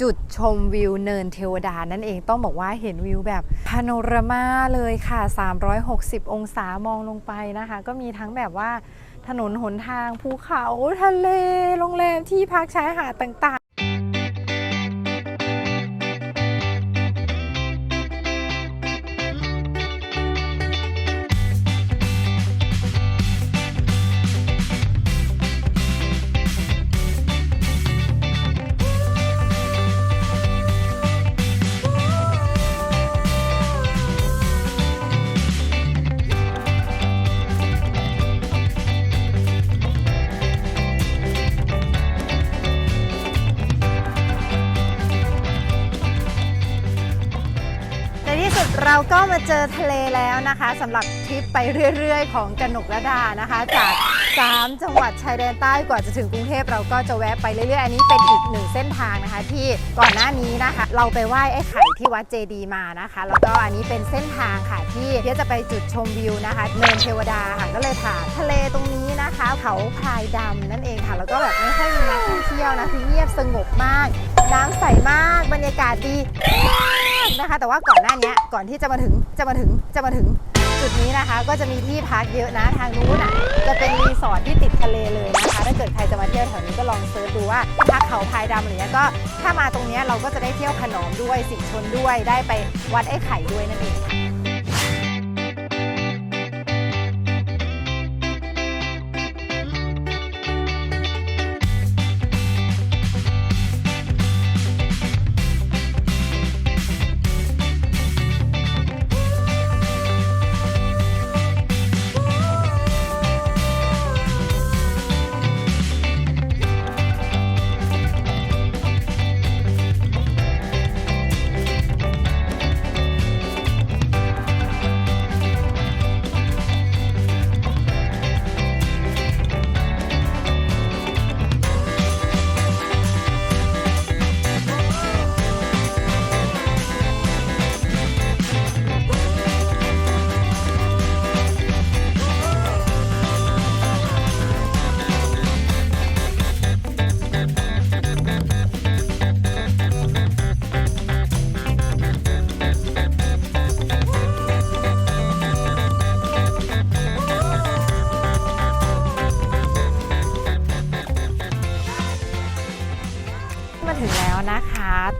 จุดชมวิวเนินเทวดานั่นเองต้องบอกว่าเห็นวิวแบบพาโนรามาเลยค่ะ 360 องศามองลงไปนะคะ ก็มีทั้งแบบว่าถนนหนทางภูเขาทะเลโรงแรมที่พักชายหาดต่างๆ เราก็มาเจอทะเลแล้วนะคะสำหรับทริปไปเรื่อยๆ ของกนกระดานะคะ จาก 3 จังหวัดชายแดนใต้กว่าจะถึงกรุงเทพเราก็จะแวะไปเรื่อยๆ อันนี้เป็นอีกหนึ่งเส้นทางนะคะ ที่ก่อนหน้านี้นะคะ เราไปไหว้ไอ้ไข่ที่วัดเจดีมานะคะ แล้วก็อันนี้เป็นเส้นทางค่ะที่เพียจะไปจุดชมวิวนะคะเนินเทวดาค่ะก็เลยผ่านทะเลตรงนี้นะคะ เขาพลายดำนั่นเองค่ะ แล้วก็แบบไม่ค่อยมีนักท่องเที่ยวนะคือเงียบสงบมาก น้ำใสมากบรรยากาศดี นะคะ แต่ว่าก่อนหน้านี้ก่อนที่จะมาถึงจะมาถึงจะมาถึงจุดนี้นะคะ ก็จะมีที่พักเยอะนะทางนู้นอะจะเป็นรีสอร์ทที่ติดทะเลเลยนะคะ ถ้าเกิดใครจะมาเที่ยวแถวนี้ก็ลองเซิร์ชดูว่าพักเขาพายดำอะไรเงี้ยก็ถ้ามาตรงนี้เราก็จะได้เที่ยวขนอมด้วยสิงชนด้วยได้ไปวัดไอ้ไข่ด้วยนั่นเอง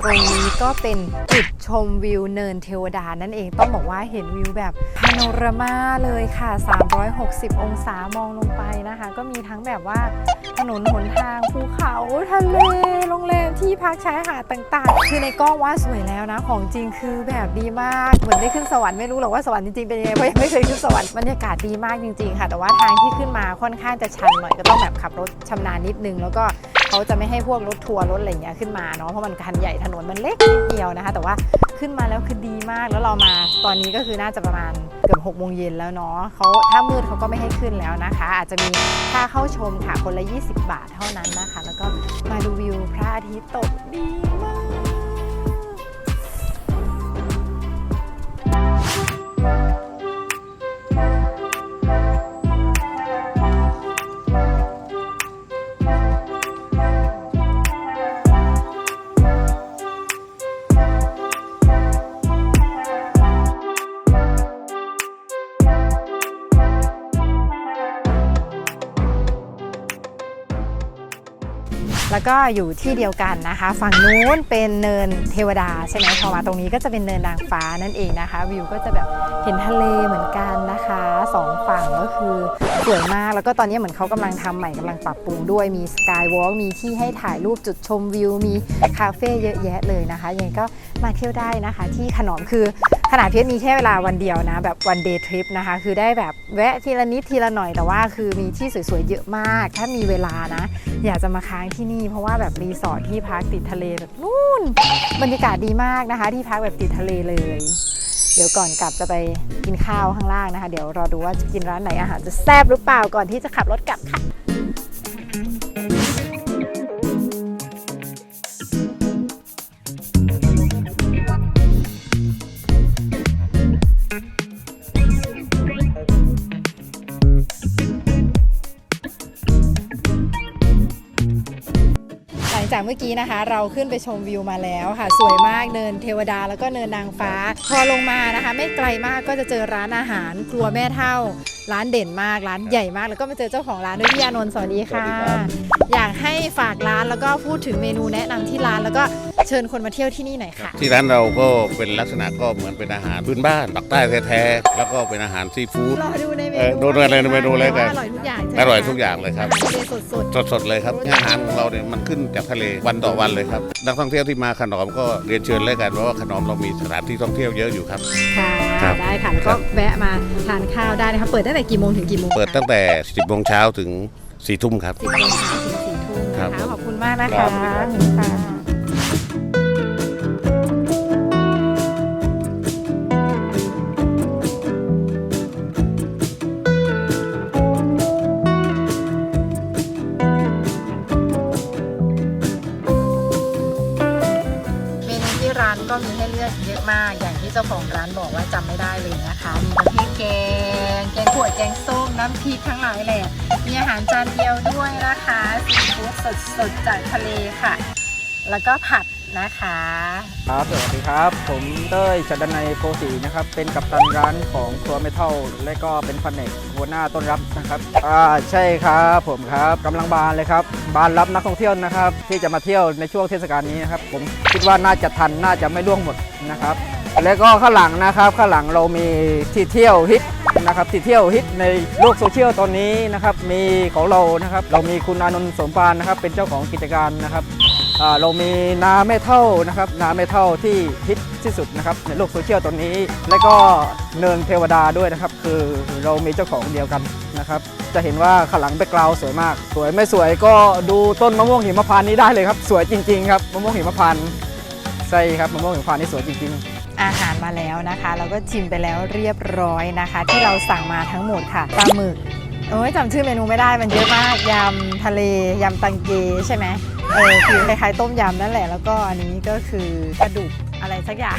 ตรงนี้ก็เป็นจุดชมวิวเนินเทวดานั่นเองต้องบอกว่าเห็นวิวแบบพาโนรามาเลยค่ะ 360 องศามองลงไปนะคะ ก็มีทั้งแบบว่าถนนหนทางภูเขาทะเลโรงแรมที่พักชายหาดต่างๆ คือในกล้องว่าสวยแล้วนะ ของจริงคือแบบดีมาก เหมือนได้ขึ้นสวรรค์ไม่รู้หรอกว่าสวรรค์จริงๆเป็นยังไงเพราะยังไม่เคยขึ้นสวรรค์บรรยากาศดีมากจริงๆค่ะ แต่ว่าทางที่ขึ้นมาค่อนข้างจะชันหน่อยก็ต้องแบบขับรถชำนาญนิดนึงแล้วก็ เขาจะไม่ให้พวกรถทัวร์รถอะไรเงี้ยขึ้นมาเนาะเพราะมันคันใหญ่ถนนมันเล็กนิดเดียวนะคะ แต่ว่าขึ้นมาแล้วคือดีมากแล้วเรามาตอนนี้ก็คือน่าจะประมาณเกือบ6โมงเย็นแล้วเนาะเขาถ้ามืดเขาก็ไม่ให้ขึ้นแล้วนะคะ อาจจะมีค่าเข้าชมค่ะคนละ 20 บาทเท่านั้นนะคะ แล้วก็มาดูวิวพระอาทิตย์ตกดีมาก แล้วก็อยู่ที่เดียวกันนะคะ ฝั่งนู้นเป็นเนินเทวดาใช่ไหมพอมาตรงนี้ก็จะเป็นเนินนางฟ้านั่นเองนะคะ วิวก็จะแบบเห็นทะเลเหมือนกันนะคะสองฝั่งก็คือสวยมากแล้วก็ตอนนี้เหมือนเขากำลังทำใหม่กำลังปรับปรุงด้วยมีสกายวอล์กมีที่ให้ถ่ายรูปจุดชมวิว มีคาเฟ่เยอะแยะเลยนะคะยังไงก็ มาเที่ยวได้นะคะ ที่ขนอมคือขนาดเพชรมีแค่เวลาวันเดียวนะ แบบวันเดย์ทริปนะคะ คือได้แบบแวะทีละนิดทีละหน่อยแต่ว่าคือมีที่สวยๆเยอะมาก ถ้ามีเวลานะ อยากจะมาค้างที่นี่ เพราะว่าแบบรีสอร์ทที่พักติดทะเลแบบนู่นบรรยากาศดีมากนะคะ ที่พักแบบติดทะเลเลย เดี๋ยวก่อนกลับจะไปกินข้าวข้างล่างนะคะ เดี๋ยวรอดูว่าจะกินร้านไหนอาหารจะแซ่บหรือเปล่าก่อนที่จะขับรถกลับค่ะ จากเมื่อกี้นะคะ เราขึ้นไปชมวิวมาแล้วค่ะ สวยมากเนินเทวดาแล้วก็เนินนางฟ้า พอลงมานะคะ ไม่ไกลมากก็จะเจอร้านอาหารครัวแม่เท่า ร้านเด่นมากร้านใหญ่มาก แล้วก็มาเจอเจ้าของร้านด้วยพี่อานนท์สวัสดีค่ะ อยากให้ฝากร้านแล้วก็พูดถึงเมนูแนะนำที่ร้านแล้วก็เชิญคนมาเที่ยวที่นี่หน่อยค่ะ ที่ร้านเราก็เป็นลักษณะก็เหมือนเป็นอาหารพื้นบ้านปักใต้แท้ๆแล้วก็เป็นอาหารซีฟู้ดรอดูในเมเออนูดูในเมนูเลยกันอร่อยทุกอย่างใช่ไหมอร่อยทุกอย่างเลยครับอาหารทะเลสดสดๆเลยครับอาหารของเราเนี่ยมันขึ้นจากทะเลวันต่อวันเลยครับนักท่องเที่ยวที่มาขนอมก็เรียนเชิญเลยกันเพราะว่าขนอมเรามีสถานที่ท่องเที่ยวเยอะอยู่ครับๆค่ะครับได้ค่ะแล้วก็ครับแวะมาทานข้าวได้นะคะเปิดตั้งแต่กี่โมงถึงกี่โมงเปิดตั้งแต่ 10โมงเช้าถึง4ทุ่มครับ สิบโมงเช้าถึงสี่ทุ่มครันะบคะขอบคุณมากนะครัคะบขอบคุณค่ะ ก็มีให้เลือกเยอะมาก อย่างที่เจ้าของร้านบอกว่าจำไม่ได้เลยนะคะ มีประเภทแกง แกงขวดแกงส้มน้ำพริกทั้งหลายแหละ มีอาหารจานเดียวด้วยนะคะซีฟู้ดสดๆจากทะเลค่ะ แล้วก็ผัด นะคะครับสวัสดีครับ ผมเต้ยชัดนัยโพสีนะครับ เป็นกัปตันร้านของครัวเมทัลและก็เป็นแผนกหัวหน้าต้นรับนะครับอ่าใช่ครับผมครับกำลังบานเลยครับ บานรับนักท่องเที่ยวนะครับ ที่จะมาเที่ยวในช่วงเทศกาลนี้นะครับ ผมคิดว่าน่าจะทันน่าจะไม่ล่วงหมดนะครับ แล้วก็ข้างหลังนะครับข้างหลังเรามีที่เที่ยวฮิตนะครับที่เที่ยวฮิตในโลกโซเชียลตอนนี้นะครับมีของเรานะครับเรามีคุณอานนท์สมปานนะครับเป็นเจ้าของกิจการนะครับ เรามีนาแม่เท่านะครับนาแม่เท่าที่ฮิตที่สุดนะครับในโลกโซเชียลตอนนี้ และก็เนินเทวดาด้วยนะครับ คือเรามีเจ้าของเดียวกันนะครับ จะเห็นว่าข้างหลังแบ็กกราวสวยมาก สวยไม่สวยก็ดูต้นมะม่วงหิมพานต์นี้ได้เลยครับ สวยจริง ๆ ครับมะม่วงหิมพานต์ใช่ครับมะม่วงหิมพานต์นี่สวยจริง ๆ อาหารมาแล้วนะคะเราก็ชิมไปแล้วเรียบร้อยนะคะ ที่เราสั่งมาทั้งหมดค่ะปลาหมึก โอ้ยจำชื่อเมนูไม่ได้มันเยอะมากยำทะเลยำตังเกใช่ไหมเออคือคล้ายๆต้มยำนั่นแหละแล้วก็อันนี้ก็คือกระดูกอะไรสักอย่าง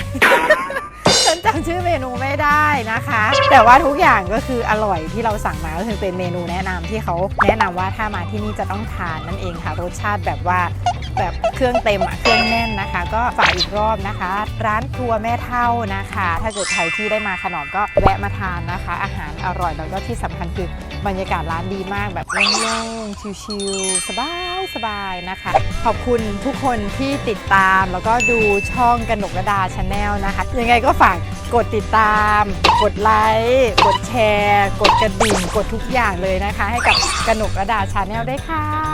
ฉันจำชื่อเมนูไม่ได้นะคะ แต่ว่าทุกอย่างก็คืออร่อยที่เราสั่งมาก็คือเป็นเมนูแนะนำที่เขาแนะนำว่าถ้ามาที่นี่จะต้องทานนั่นเองค่ะ รสชาติแบบว่าแบบเครื่องเต็มอะเครื่องแน่นนะคะ ก็ฝากอีกรอบนะคะ ร้านครัวแม่เท่านะคะ ถ้าเกิดใครที่ได้มาขนอมก็แวะมาทานนะคะ อาหารอร่อยแล้วก็ที่สำคัญคือ บรรยากาศร้านดีมากแบบโล่งๆ ชิลๆ สบายสบายๆนะคะ ขอบคุณทุกคนที่ติดตามแล้วก็ดูช่องกนกระดาชาแนลนะคะ ยังไงก็ฝากกดติดตาม กดไลค์ กดแชร์ กดกระดิ่ง กดทุกอย่างเลยนะคะ ให้กับกนกระดาชาแนลได้ค่ะ